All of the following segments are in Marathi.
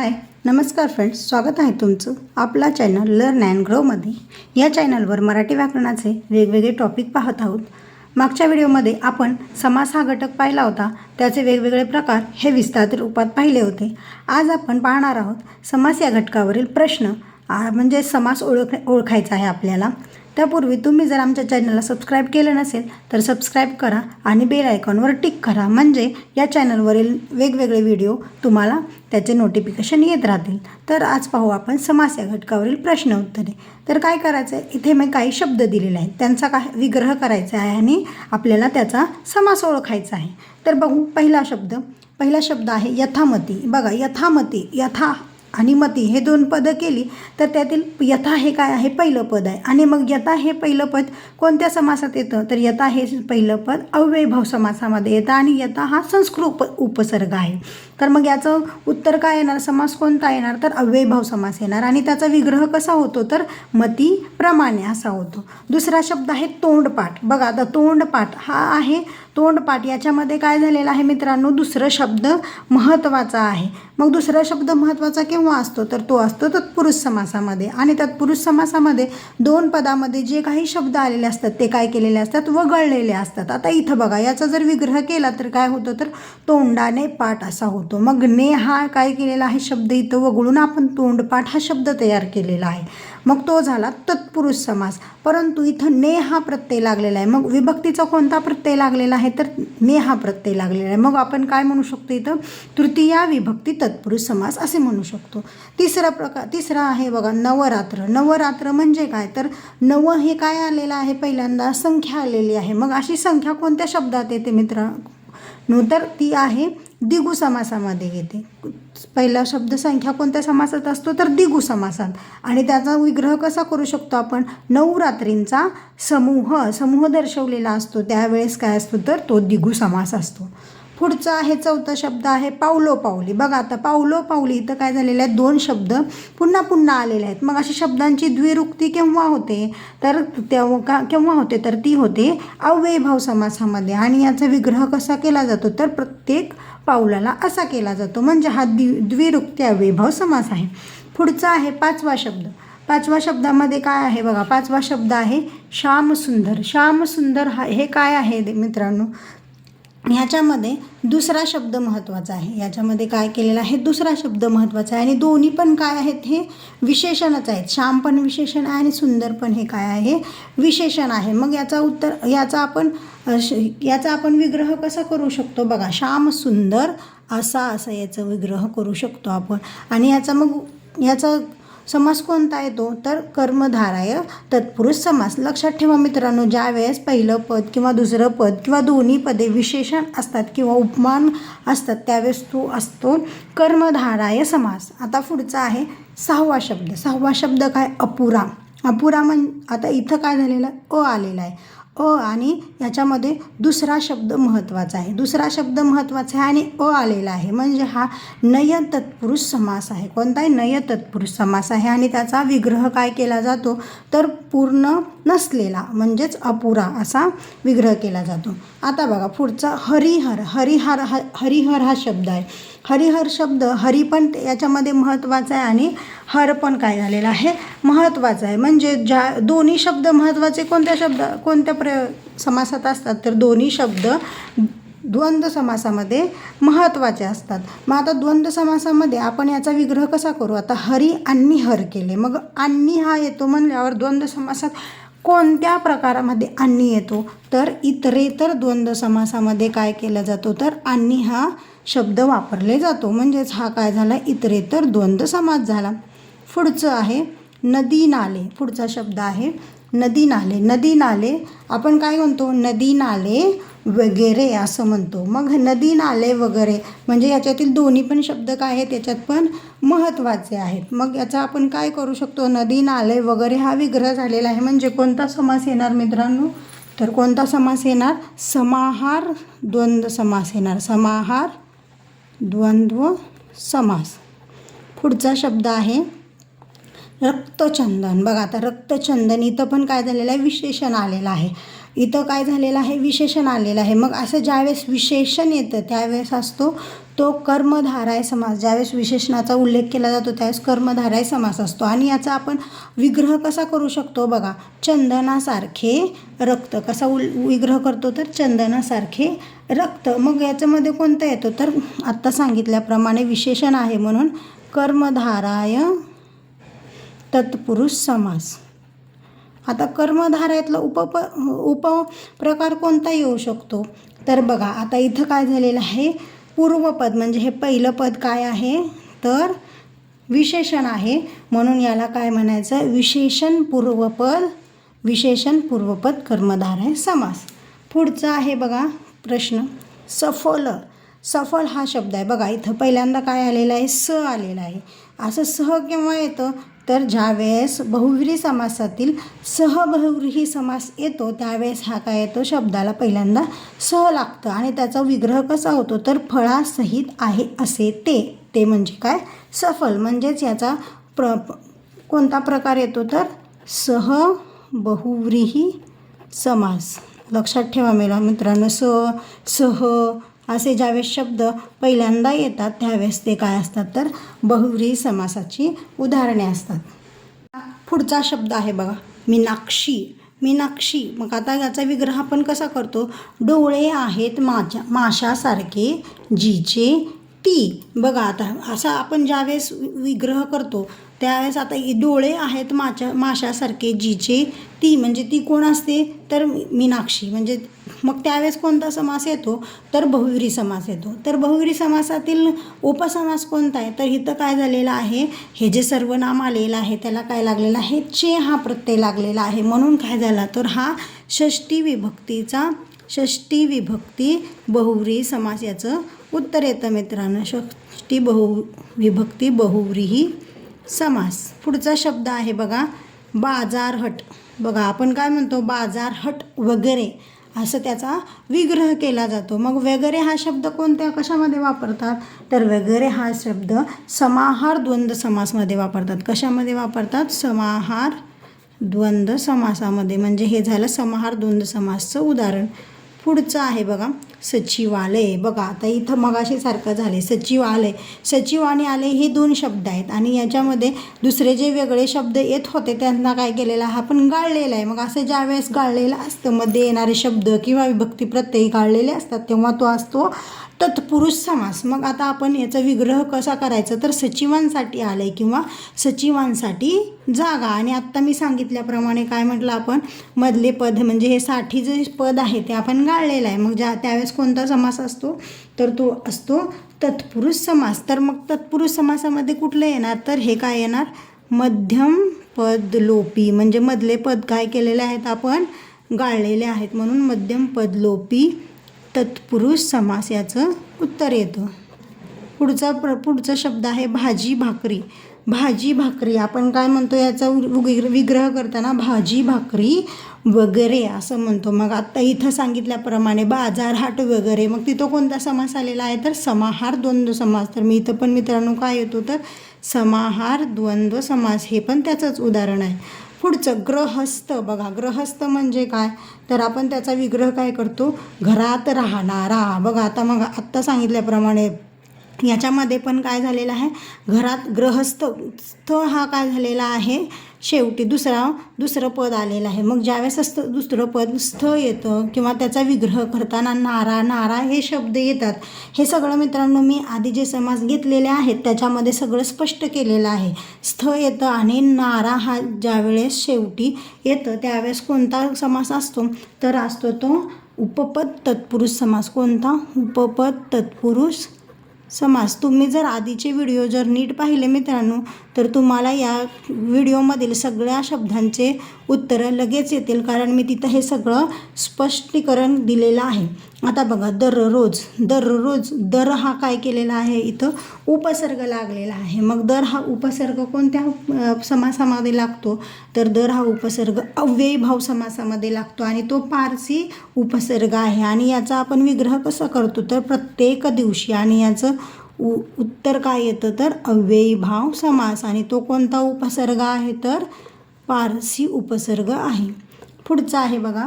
हाय नमस्कार फ्रेंड्स स्वागत आहे तुमचं आपला चॅनल लर्न अँड ग्रोमध्ये या चॅनलवर मराठी व्याकरणाचे वेगवेगळे टॉपिक पाहत आहोत. मागच्या व्हिडिओमध्ये आपण समास हा घटक पाहिला होता त्याचे वेगवेगळे प्रकार हे विस्तारित रूपात पाहिले होते. आज आपण पाहणार आहोत समास या घटकावरील प्रश्न म्हणजे समास ओळख ओळखायचा आहे आपल्याला. त्यापूर्वी तुम्ही जर आमच्या चॅनलला सबस्क्राईब केलं नसेल तर सबस्क्राईब करा आणि बेल आयकॉनवर टिक करा. म्हणजे या चॅनलवरील वेगवेगळे व्हिडिओ तुम्हाला त्याचे नोटिफिकेशन येत राहतील. तर आज पाहू आपण समास या घटकावरील प्रश्न उत्तरे. तर काय करायचं आहे इथे मी काही शब्द दिलेले आहेत. त्यांचा काय विग्रह करायचा आहे आणि आपल्याला त्याचा समास ओळखायचा आहे. तर बघू पहिला शब्द. पहिला शब्द आहे यथामती. बघा यथामती यथा आणि मती हे दोन पदं केली तर त्यातील यथा हे काय आहे? पहिलं पद आहे. आणि मग यथा हे पहिलं पद कोणत्या समासात येतं? तर यथा हे पहिलं पद अव्ययभाव समासामध्ये येतं आणि यथा हा संस्कृत उप उपसर्ग आहे. तर मग याचं उत्तर काय येणार? समास कोणता येणार? तर अव्ययभाव समास येणार. आणि त्याचा विग्रह कसा होतो? तर मती प्रमाणे असा होतो. दुसरा शब्द आहे तोंडपाठ. बघा आता तोंडपाठ हा आहे तोंडपाठ. याच्यामध्ये काय झालेलं आहे मित्रांनो दुसरं शब्द महत्त्वाचा आहे. मग दुसरा शब्द महत्त्वाचा केव्हा असतो? तर तो असतो तत्पुरुष समासामध्ये. आणि तत्पुरुष समासामध्ये दोन पदामध्ये जे काही शब्द आलेले असतात ते काय केलेले असतात? वगळलेले असतात. आता इथं बघा याचा जर विग्रह केला तर काय होतं? तर तोंडाने पाठ असा होतो. मग ने हा काय केलेला आहे? शब्द इथं वगळून आपण तोंडपाठ हा शब्द तयार केलेला आहे. मग तो झाला तत्पुरुष समास. परंतु इथं ने हा प्रत्यय लागलेला आहे. मग विभक्तीचा कोणता प्रत्यय लागलेला आहे? तर ने हा प्रत्यय लागलेला आहे. मग आपण काय म्हणू शकतो इथं? तृतीया विभक्ती तत्पुरुष समास असे म्हणू शकतो. तिसरा प्रकार तिसरा आहे बघा नवरात्र. नवरात्र म्हणजे काय? तर नव हे काय आलेलं आहे? पहिल्यांदा संख्या आलेली आहे. मग अशी संख्या कोणत्या शब्दात येते मित्र तर ती आहे दिगू समासामध्ये येते. पहिला शब्द संख्या कोणत्या समासात असतो? तर दिगू समासात. आणि त्याचा विग्रह कसा करू शकतो आपण? नऊ रात्रींचा समूह समूह दर्शवलेला असतो. त्यावेळेस काय असतो तर? तो दिगू समास असतो. पुढचं आहे चौथा शब्द आहे पावलो पावली बघा आता पावलो पावली इथं काय झालेलं आहे दोन शब्द पुन्हा पुन्हा आलेले आहेत. मग अशी शब्दांची द्विरुक्ती केव्हा होते? तर तेव्हा का केव्हा होते? तर ती होते अव्ययभाव समासामध्ये. आणि याचा विग्रह कसा केला जातो? तर प्रत्येक पावलाला असा केला जातो. म्हणजे हा द्वि द्विरुक्ती अव्ययभाव समास आहे. पुढचा आहे पाचवा शब्द. पाचवा शब्दामध्ये काय आहे? बघा पाचवा शब्द आहे श्यामसुंदर. श्यामसुंदर हा हे काय आहे मित्रांनो? ह्याच्यामध्ये दुसरा शब्द महत्त्वाचा आहे. याच्यामध्ये काय केलेला आहे? दुसरा शब्द महत्त्वाचा आहे. आणि दोन्ही पण काय आहेत हे विशेषणच आहेत. श्याम पण विशेषण आहे आणि सुंदर पण हे काय आहे? विशेषण आहे. मग याचा उत्तर याचा आपण श याचा आपण विग्रह कसा करू शकतो? बघा श्याम सुंदर असा असा याचा विग्रह करू शकतो आपण. आणि याचा मग याचा समास कोणता येतो तर कर्मधाराय तत्पुरुष समास. लक्षात ठेवा मित्रांनो ज्या वेळेस पहिलं पद किंवा दुसरं पद किंवा दोन्ही पदे विशेषण असतात किंवा उपमान असतात त्यावेळेस तो असतो कर्मधाराय समास. आता पुढचा आहे सहावा शब्द. सहावा शब्द काय? अपुरा. अपुरा म्हण आता इथं काय झालेलं? आहे? अ आलेला आहे. अ आणि याच्यामध्ये दुसरा शब्द महत्त्वाचा आहे. दुसरा शब्द महत्त्वाचा आहे आणि अ आलेला आहे. म्हणजे हा नय तत्पुरुष समास आहे. कोणताही नय तत्पुरुष समास आहे आणि त्याचा विग्रह काय केला जातो? तर पूर्ण नसलेला म्हणजेच अपुरा असा विग्रह केला जातो. आता बघा पुढचा हरिहर. हरिहर ह हरिहर हा शब्द आहे. हरिहर शब्द हरी पण ते- याच्यामध्ये महत्त्वाचा आहे आणि हर पण काय झालेला आहे? महत्त्वाचा आहे. म्हणजे ज्या दोन्ही शब्द महत्त्वाचे कोणत्या शब्द कोणत्या प्र समासात असतात तर दोन्ही शब्द द्वंद्व समासामध्ये महत्त्वाचे असतात. मग आता द्वंद्व समासामध्ये आपण याचा विग्रह कसा करू? आता हरी आणि हर केले. मग आणि हा येतो म्हणल्यावर द्वंद्व समासात कोणत्या प्रकारामध्ये आणि येतो? तर इतरेतर द्वंद्व समासामध्ये काय केला जातो? तर आणि हा शब्द वापरले जातो. म्हणजेच हा काय झाला? इतरेतर द्वंद्व समास झाला. पुढचं आहे नदी नाले पुढचा शब्द आहे नदी नाले. नदी नाले आपण काय म्हणतो? नदी नाले वगैरे असं म्हणतो. मग नदी नाले वगैरे म्हणजे याच्यातील दोन्ही पण शब्द काय आहेत? याच्यात पण महत्त्वाचे आहेत. मग याचा आपण काय करू शकतो? नदी नाले वगैरे हा विग्रह झालेला आहे. म्हणजे कोणता समास येणार मित्रांनो? तर कोणता समास येणार? समाहार द्वंद्व समास येणार. समाहार द्वंद्व समास. पुढचा शब्द आहे रक्तचंदन. बघा आता रक्तचंदन इथं पण काय झालेलं आहे? विशेषण आलेलं आहे. इथं काय झालेलं आहे? विशेषण आलेलं आहे. मग असं ज्यावेळेस विशेषण येतं त्यावेळेस असतो तो कर्मधाराय समास. ज्यावेळेस विशेषणाचा उल्लेख केला जातो त्यावेळेस कर्मधाराय समास असतो. आणि याचा आपण विग्रह कसा करू शकतो बघा? चंदनासारखे रक्त. कसा उल विग्रह करतो तर चंदनासारखे रक्त. मग याच्यामध्ये कोणतं येतो? तर आत्ता सांगितल्याप्रमाणे विशेषण आहे म्हणून कर्मधाराय तत्पुरुष समास. आता कर्मधारातला उपप प्रकार कोणता येऊ शकतो? तर बघा आता इथं काय झालेलं आहे? पूर्वपद म्हणजे हे पहिलं पद काय आहे? तर विशेषण आहे. म्हणून याला काय म्हणायचं? विशेषण पूर्वपद विशेषण पूर्वपद कर्मधारय समास. पुढचा आहे बघा प्रश्न. सफल. सफल हा शब्द आहे. बघा इथं पहिल्यांदा काय आलेला आहे? स आलेला आहे. असं सह केव्हा येतं? तर ज्यावेळेस बहुव्रीही समासातील सहबहुव्रीही समास येतो त्यावेळेस हा काय येतो? शब्दाला पहिल्यांदा सह लागतं आणि त्याचा विग्रह कसा होतो? तर फळासहित आहे असे ते. ते म्हणजे काय? सफल. म्हणजेच याचा प्र कोणता प्रकार येतो तर? सह बहुव्रीही समास. लक्षात ठेवा मेला मित्रांनो स सह असे ज्यावेळेस शब्द पहिल्यांदा येतात त्यावेळेस ते काय असतात? तर बहुव्रीही समासाची उदाहरणे असतात. पुढचा शब्द आहे बघा मीनाक्षी. मीनाक्षी मग आता याचा विग्रह आपण कसा करतो? डोळे आहेत माझ्या माशासारखे जीचे ती. बघा आता असा आपण ज्यावेळेस विग्रह करतो त्यावेळेस आता डोळे आहेत माच्या माशासारखे जीचे ती म्हणजे ती कोण असते? तर मीनाक्षी. म्हणजे मग त्यावेळेस कोणता समास येतो? तर बहुविरी समास येतो. तर बहुविरी समासातील उपसमास कोणता आहे? तर इथं काय झालेलं आहे? हे जे सर्वनाम आलेलं आहे त्याला काय लागलेलं आहे? चे हा प्रत्यय लागलेला आहे. म्हणून काय झाला? तर हा षष्टी विभक्तीचा षष्टी विभक्ती बहुव्री समास याचं उत्तर येतं मित्रांनो. षष्टी बहु विभक्ती बहुव्रीही समास. पुढचा शब्द आहे बघा बाजारहट. बघा आपण काय म्हणतो? बाजारहट वगैरे. असं त्याचा विग्रह केला जातो. मग वगैरे हा शब्द कोणत्या कशामध्ये वापरतात? तर वगैरे हा शब्द समाहार द्वंद्व समासमध्ये वापरतात. कशामध्ये वापरतात? समाहार द्वंद्व समासामध्ये. म्हणजे हे झालं समाहार द्वंद्व समासचं उदाहरण. पुढचं आहे बघा सचिवालय. बघा आता इथं मगाशी सारखं झाले सचिवालय. सचिव आणि आलय हे दोन शब्द आहेत आणि याच्यामध्ये दुसरे जे वेगळे शब्द येत होते त्यांना काय केलेलं हा पण गाळलेला आहे. मग असं ज्यावेळेस गाळलेलं असतं मध्ये येणारे शब्द किंवा विभक्ती प्रत्यय गाळलेले असतात तेव्हा तो असतो तत्पुरुष समास. मग आता आपण याचा विग्रह कसा करायचा? तर सचिवांसाठी आलं आहे किंवा सचिवांसाठी जागा. आणि आत्ता मी सांगितल्याप्रमाणे काय म्हटलं आपण? मधले पद म्हणजे हे साठी जे पद आहे ते आपण गाळलेलं आहे. मग ज्या त्यावेळेस कोणता समास असतो? तर तो असतो तत्पुरुष समास. तर मग तत्पुरुष समासामध्ये कुठलं येणार? तर हे काय येणार? मध्यम पद लोपी म्हणजे मधले पद काय केलेले आहेत आपण? गाळलेले आहेत. म्हणून मध्यम पद लोपी तत्पुरुष समास याचं उत्तर येतं. पुढचा प्र पुढचा शब्द आहे भाजी भाकरी. भाजी भाकरी आपण काय म्हणतो याचा विग्र विग्रह करताना भाजी भाकरी वगैरे असं म्हणतो. मग आत्ता इथं सांगितल्याप्रमाणे बाजार हाट वगैरे मग तिथं कोणता समास आलेला आहे? तर समाहार द्वंद्व समास. तर मी इथं पण मित्रांनो काय येतो तर समाहार द्वंद्व समास हे पण त्याचंच उदाहरण आहे. पुढचं ग्रहस्थ बघा ग्रहस्थ म्हणजे काय? तर आपण त्याचा विग्रह काय करतो? घरात राहणारा. बघा आता मग आत्ता सांगितल्याप्रमाणे याच्यामध्ये पण काय झालेलं आहे? घरात ग्रहस्थ स्थ हा काय झालेला आहे? शेवटी दुसरा दुसरं पद आलेलं आहे. मग ज्यावेळेस असतं दुसरं पद स्थ येतं किंवा त्याचा विग्रह करताना नारा नारा हे शब्द येतात. हे सगळं मित्रांनो मी आधी जे समाज घेतलेले आहेत त्याच्यामध्ये सगळं स्पष्ट केलेलं आहे. स्थ येतं आणि नारा हा ज्यावेळेस शेवटी येतं त्यावेळेस कोणता समास असतो? तर असतो तो उपपद तत्पुरुष समास. कोणता? उपपद तत्पुरुष समास तुम्ही जर आधीचे व्हिडिओ जर नीट पाहिले मित्रांनो तर तुम्हाला या व्हिडिओमधील सगळ्या शब्दांचे उत्तरं लगेच येतील कारण मी तिथं हे सगळं स्पष्टीकरण दिलेलं आहे. आता बघा दररोज दररोज दर हा काय केलेला आहे? इथं उपसर्ग लागलेला आहे. मग दर हा उपसर्ग कोणत्या समासामध्ये लागतो? तर दर हा उपसर्ग अव्ययीभाव समासामध्ये लागतो आणि तो पारसी उपसर्ग आहे. आणि याचा आपण विग्रह कसा करतो? तर प्रत्येक दिवशी आणि याचं उ उत्तर काय येतं? तर अव्ययीभाव समास. आणि तो कोणता उपसर्ग आहे? तर पारसी उपसर्ग आहे. पुढचा आहे बघा.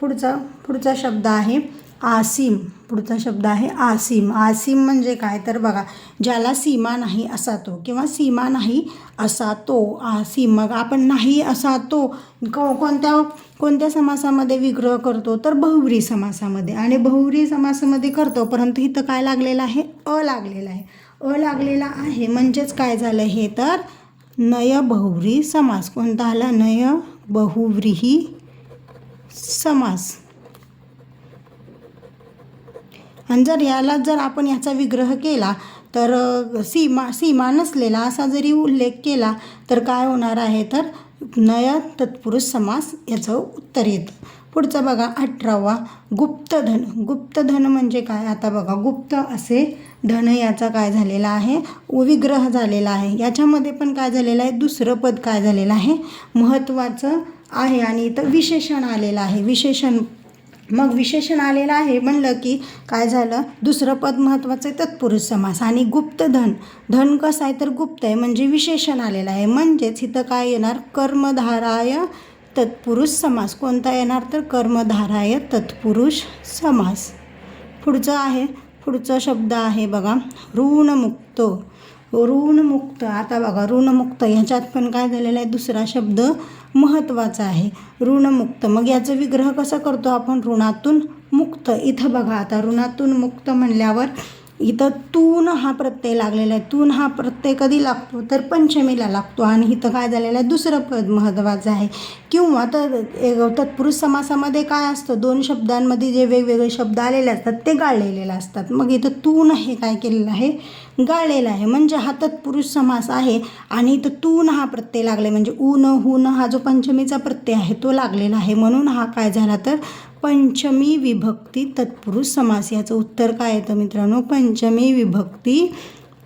पुढचा पुढचा शब्द आहे. आसीम. पुढचा शब्द आहे आसीम. आसीम म्हणजे काय? तर बघा ज्याला सीमा नाही असा तो किंवा सीमा नाही असा तो आसीम. मग आपण नाही असा तो को कोणत्या कोणत्या समासामध्ये विग्रह करतो? तर बहुव्री समासामध्ये. आणि बहुव्री समासामध्ये करतो परंतु इथं काय लागलेलं आहे? अ लागलेला आहे. अ लागलेला आहे म्हणजेच काय झालं? हे तर नय बहुव्री समास. कोणता आला? नय बहुव्रीही समास. आणि जर याला जर आपण याचा विग्रह केला तर सीमा सीमा नसलेला असा जरी उल्लेख केला तर काय होणार आहे? तर नय तत्पुरुष समास याचं उत्तर येतं. पुढचं बघा अठरावा गुप्तधन गुप्तधन म्हणजे काय? आता बघा गुप्त असे धन याचा काय झालेला आहे? विग्रह झालेला आहे. याच्यामध्ये पण काय झालेलं आहे? दुसरं पद काय झालेलं आहे? महत्त्वाचं आहे आणि इथं विशेषण आलेलं आहे. विशेषण मग विशेषण आलेलं आहे म्हणलं की काय झालं? दुसरं पद महत्त्वाचं आहे तत्पुरुष समास आणि गुप्त धन. धन कसं आहे तर गुप्त आहे म्हणजे विशेषण आलेलं आहे. म्हणजेच इथं काय येणार? कर्मधाराय तत्पुरुष समास. कोणता येणार तर कर्मधाराय तत्पुरुष समास. पुढचं आहे पुढचा शब्द आहे बघा. ऋणमुक्त. ऋणमुक्त आता बघा ऋणमुक्त ह्याच्यात पण काय झालेलं आहे? दुसरा शब्द महत्त्वाचा आहे. ऋणमुक्त. मग याचं विग्रह कसं करतो आपण? ऋणातून मुक्त. इथं बघा आता ऋणातून मुक्त म्हणल्यावर इथं तून हा प्रत्यय लागलेला आहे. तून हा प्रत्यय कधी लागतो? तर पंचमीला लागतो. आणि इथं काय झालेलं आहे? दुसरं पद महत्त्वाचं आहे. किंवा तर तत्पुरुष समासामध्ये काय असतं? दोन शब्दांमध्ये जे वेगवेगळे शब्द आलेले असतात ते गाळलेले असतात. मग इथं तून हे काय केलेलं आहे? गाळलेलं आहे. म्हणजे हा तत्पुरुष समास आहे आणि इथं तून हा प्रत्यय लागले म्हणजे ऊन हुन हा जो पंचमीचा प्रत्यय आहे तो लागलेला आहे. म्हणून हा काय झाला तर पंचमी विभक्ती तत्पुरुष समास. याचं उत्तर काय येतं मित्रांनो पंचमी विभक्ती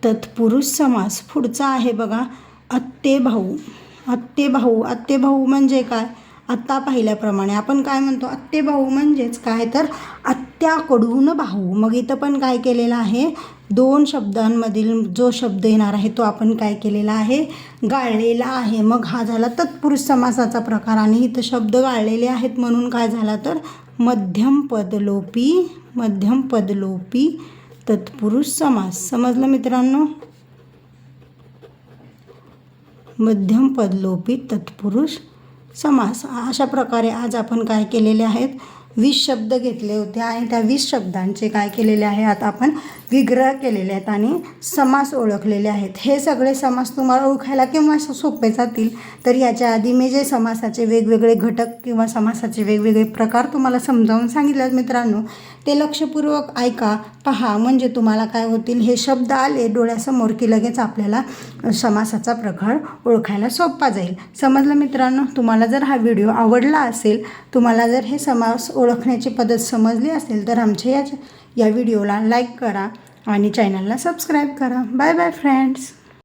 तत्पुरुष समास. पुढचा आहे बघा आत्ते भाऊ आत्ते भाऊ आत्ते भाऊ म्हणजे काय? आत्ता पाहिल्याप्रमाणे. आपण काय म्हणतो? आत्ते भाऊ म्हणजेच काय? तर आत्याकडून भाऊ. मग इथं पण काय केलेलं आहे? दोन शब्दांमधील जो शब्द येणार आहे तो आपण काय केलेला आहे? गाळलेला आहे. मग हा झाला तत्पुरुष समासाचा प्रकार. आणि इथं शब्द गाळलेले आहेत म्हणून काय झाला तर मध्यम पदलोपी मध्यम पदलोपी तत्पुरुष समास. समजलं मित्रांनो? मध्यम पदलोपी तत्पुरुष समास. अशा प्रकारे आज आपण काय केलेले आहेत? वीस शब्द घेतले होते आणि त्या वीस शब्दांचे काय केलेले आहे? आता आपण विग्रह केलेले आहेत आणि समास ओळखलेले आहेत. हे सगळे समास तुम्हाला ओळखायला किंवा स- सोपे जातील? तर याच्या आधी मी जे समासाचे वेगवेगळे घटक किंवा समासाचे वेगवेगळे प्रकार तुम्हाला समजावून सांगितले मित्रांनो ते लक्षपूर्वक ऐका पहा. म्हणजे तुम्हाला काय होतील? हे शब्द आले डोळ्यासमोर की लगेच आपल्याला समासाचा प्रकार ओळखायला सोपा जाईल. समजलं मित्रांनो? तुम्हाला जर हा व्हिडिओ आवडला असेल तुम्हाला जर हे समास ओळखण्याची पद्धत समजली असेल तर आमच्या या या व्हिडिओला लाईक करा आणि चॅनलला सबस्क्राईब करा. Bye bye friends.